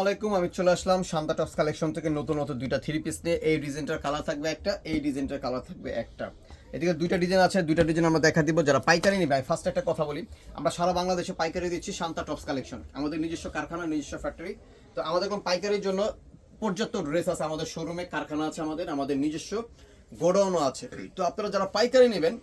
আসসালামাইকুম আমি চলে আসলাম শান্তা টপস কালেকশন থেকে নতুন নতুন দুইটা থ্রি পিস নিয়ে। এই ডিজাইনটার কালার থাকবে একটা, এই ডিজাইনটার কালার থাকবে একটা। এদিকে দুইটা ডিজাইন আছে, দুইটা ডিজাইন আমরা দেখা দিব, যারা পাইকারি নিবে। ফার্স্ট একটা কথা বলি, আমরা সারা বাংলাদেশে পাইকারি দিচ্ছি শান্তা টপস কালেকশন। আমাদের নিজস্ব কারখানা, নিজস্ব ফ্যাক্টরি তো আমাদের কোন পাইকারির জন্য পর্যাপ্ত ড্রেস আছে আমাদের শোরুমে কারখানা আছে আমাদের আমাদের নিজস্ব গোডাউনও আছে। তো আপনারা যারা পাইকারি নেবেন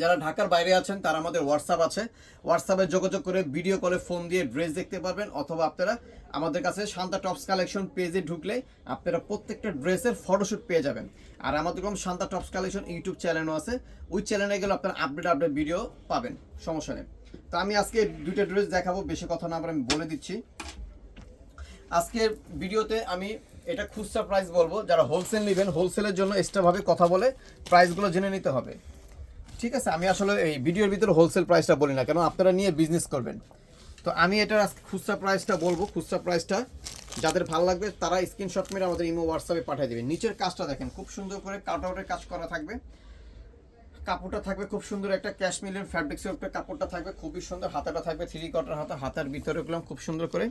যারা ঢাকার বাইরে আছেন, তারা আমাদের হোয়াটসঅ্যাপ আছে। হোয়াটসঅ্যাপে যোগাযোগ করে ভিডিও কলে ফোন দিয়ে ড্রেস দেখতে পারবেন, অথবা আপনারা আমাদের কাছে শান্তা টপস কালেকশন পেজে ঢুকলে আপনারা প্রত্যেকটা ড্রেসের ফটোশ্যুট পেয়ে যাবেন। আর আমাদের কম শান্তা টপস কালেকশন ইউটিউব চ্যানেলও আছে, ওই চ্যানেলে গেলে আপনারা আপডেট আপডেট ভিডিও পাবেন, সমস্যা নেই। তো আমি আজকে দুইটা ড্রেস দেখাবো, বেশি কথা না বলে আমি বলে দিচ্ছি। আজকের ভিডিওতে আমি এটা খুচরা প্রাইস বলব, যারা হোলসেল নেবেন হোলসেলের জন্য এক্সট্রাভাবে কথা বলে প্রাইসগুলো জেনে নিতে হবে। ঠিক আছে, আমি আসলে এই ভিডিওর ভিতরে হোলসেল প্রাইসটা বলি না, কেন আপনারা নিয়ে বিজনেস করবেন। তো আমি এটার আজকে খুচরা প্রাইসটা বলব, খুচরা প্রাইসটা যাদের ভালো লাগবে তারা স্ক্রিনশট মেরে আমাদের ইমো হোয়াটসঅ্যাপে পাঠিয়ে দেবেন। নিচের কাজটা দেখেন, খুব সুন্দর করে কাট আউটের কাজ করা থাকবে। কাপড়টা থাকবে খুব সুন্দর একটা ক্যাশমিলের ফ্যাব্রিক্সের উপরে কাপড়টা থাকবে, খুবই সুন্দর, হাতাটা থাকবে থ্রি কটার হাতা, হাতার ভিতরে খুব সুন্দর করে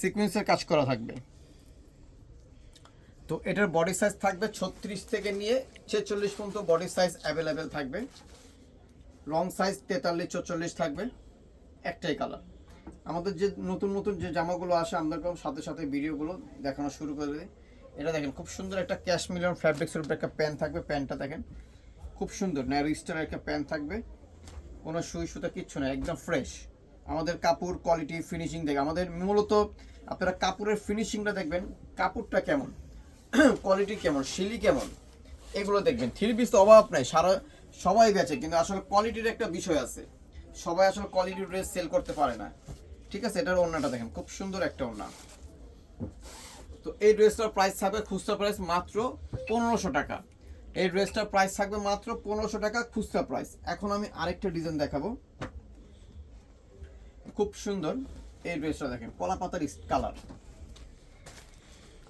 সিকোয়েন্সের কাজ করা থাকবে। তো এটার বডি সাইজ থাকবে ছত্রিশ থেকে নিয়ে ছেচল্লিশ পর্যন্ত বডি সাইজ অ্যাভেলেবেল থাকবে। লং সাইজ তেতাল্লিশ, চৌচল্লিশ থাকবে। একটাই কালার আমাদের যে নতুন নতুন যে জামাগুলো আসে, আমরা সাথে সাথে ভিডিওগুলো দেখানো শুরু করে দিই। এটা দেখেন, খুব সুন্দর একটা ক্যাশ মিলিয়ন ফ্যাব্রিক্সের উপরে একটা প্যান্ট থাকবে প্যান্টটা দেখেন। খুব সুন্দর ন্যারো স্টার একটা প্যান্ট থাকবে। কোনো সুই সুতা কিচ্ছু না একদম ফ্রেশ আমাদের কাপড় কোয়ালিটি ফিনিশিং দেখে, আমাদের মূলত আপনারা কাপড়ের ফিনিশিংটা দেখবেন, কাপড়টা কেমন? কোয়ালিটি কেমন? শিলি কেমন? এগুলো দেখবেন। থ্রি পিস তো অভাব নাই, সারা সবাই বেচে, কিন্তু আসলে কোয়ালিটির একটা বিষয় আছে। সবাই আসলে কোয়ালিটি ড্রেস সেল করতে পারে না। ঠিক আছে? এটার ওড়নাটা দেখেন, খুব সুন্দর একটা ওড়না। তো এই ড্রেসটার প্রাইস থাকবে খুচরা প্রাইস মাত্র পনেরোশো টাকা। এই ড্রেসটার প্রাইস থাকবে মাত্র পনেরোশো টাকা খুচরা প্রাইস এখন আমি আরেকটা ডিজাইন দেখাবো। খুব সুন্দর। এই ড্রেসটা দেখেন কলা পাতার কালার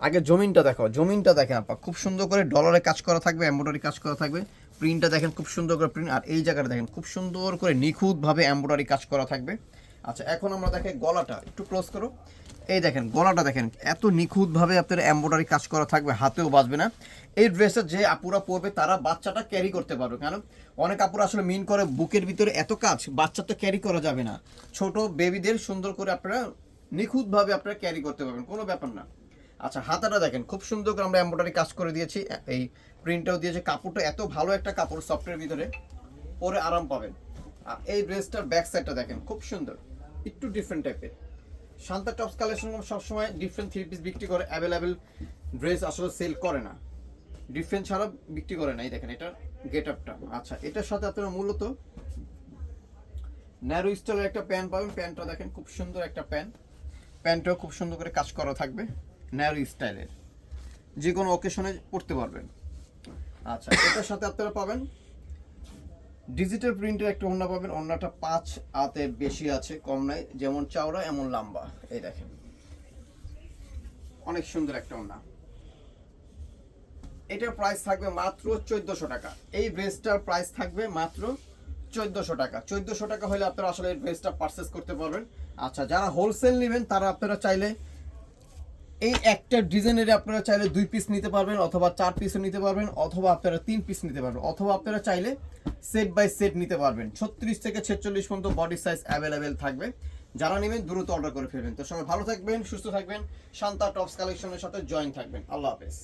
আগে জমিনটা দেখো, জমিনটা দেখেন আপা, খুব সুন্দর করে ডলারে কাজ করা থাকবে এমব্রয়ডারি কাজ করা থাকবে। প্রিন্টটা দেখেন খুব সুন্দর করে প্রিন্ট আর এই জায়গাটা দেখেন খুব সুন্দর করে নিখুঁতভাবে এমব্রয়ডারি কাজ করা থাকবে। আচ্ছা এখন আমরা দেখে গলাটা, একটু ক্লোজ করো। এই দেখেন, গলাটা দেখেন, এত নিখুঁতভাবে আপনার এমব্রয়ডারি কাজ করা থাকবে, হাতেও বাঁচবে না। এই ড্রেসটা যে আপুরা পরবে, তারা বাচ্চাটা ক্যারি করতে পারবে কারণ অনেক আপুরা আসলে মিন করে, বুকের ভিতরে এত কাজ, বাচ্চা তো ক্যারি করা যাবে না। ছোট বেবিদের সুন্দর করে আপনারা নিখুঁতভাবে আপনারা ক্যারি করতে পারবেন, কোনো ব্যাপার না। আচ্ছা হাতাটা দেখেন, খুব সুন্দর করে আমরা এমব্রয়ডারি কাজ করে দিয়েছি। এই প্রিন্টটাও দিয়েছি। কাপড়টা এত ভালো একটা কাপড় সফটের ভিতরে, পরে আরাম পাবেন। আর এই ড্রেসটার ব্যাক সাইডটা দেখেন, খুব সুন্দর। একটু ডিফারেন্ট টাইপের শান্তা টপস কালেকশন সবসময় ডিফারেন্ট থ্রি পিস বিক্রি করে। অ্যাভেলেবেল ড্রেস আসলে সেল করে না। ডিফারেন্ট ছাড়া বিক্রি করে না। এই দেখেন এটা গেট আপটা আচ্ছা এটার সাথে আপনারা মূলত ন্যারো স্টাইলের একটা প্যান্ট পাবেন। প্যান্টটা দেখেন, খুব সুন্দর একটা প্যান্ট। প্যান্টটাও খুব সুন্দর করে কাজ করা থাকবে। ন্যারো স্টাইলের। যে কোনো অকেশনে পড়তে পারবেন। আচ্ছা এটার সাথে আপনারা পাবেন। ডিজিটাল প্রিন্টের একটা ওড়না পাবেন। ওড়নাটা পাঁচ হাতে বেশি আছে, কম নাই। যেমন চাওড়া, এমন লম্বা। এই দেখেন। অনেক সুন্দর একটা ওড়না। এটার প্রাইস থাকবে মাত্র চোদ্দশো টাকা। এই ড্রেসটার প্রাইস থাকবে মাত্র চোদ্দশো টাকা। চোদ্দশো টাকা হলে আপনারা আসলে এই ড্রেসটা পারচেস করতে পারবেন। আচ্ছা যারা হোলসেল নেবেন, তারা আপনারা চাইলে এই একটা ডিজাইনের আপনারা চাইলে দুই পিস নিতে পারবেন অথবা চার পিসও নিতে পারবেন অথবা আপনারা তিন পিস নিতে পারবেন। অথবা আপনারা চাইলে সেট বাই সেট নিতে পারবেন। ছত্রিশ থেকে ছেচল্লিশ পর্যন্ত বডি সাইজ অ্যাভেলেবেল থাকবে। যারা নেবেন দ্রুত অর্ডার করে ফেলবেন। তো সবাই ভালো থাকবেন, সুস্থ থাকবেন, শান্তা টপস কালেকশনের সাথে জয়েন থাকবেন। আল্লাহ হাফেজ।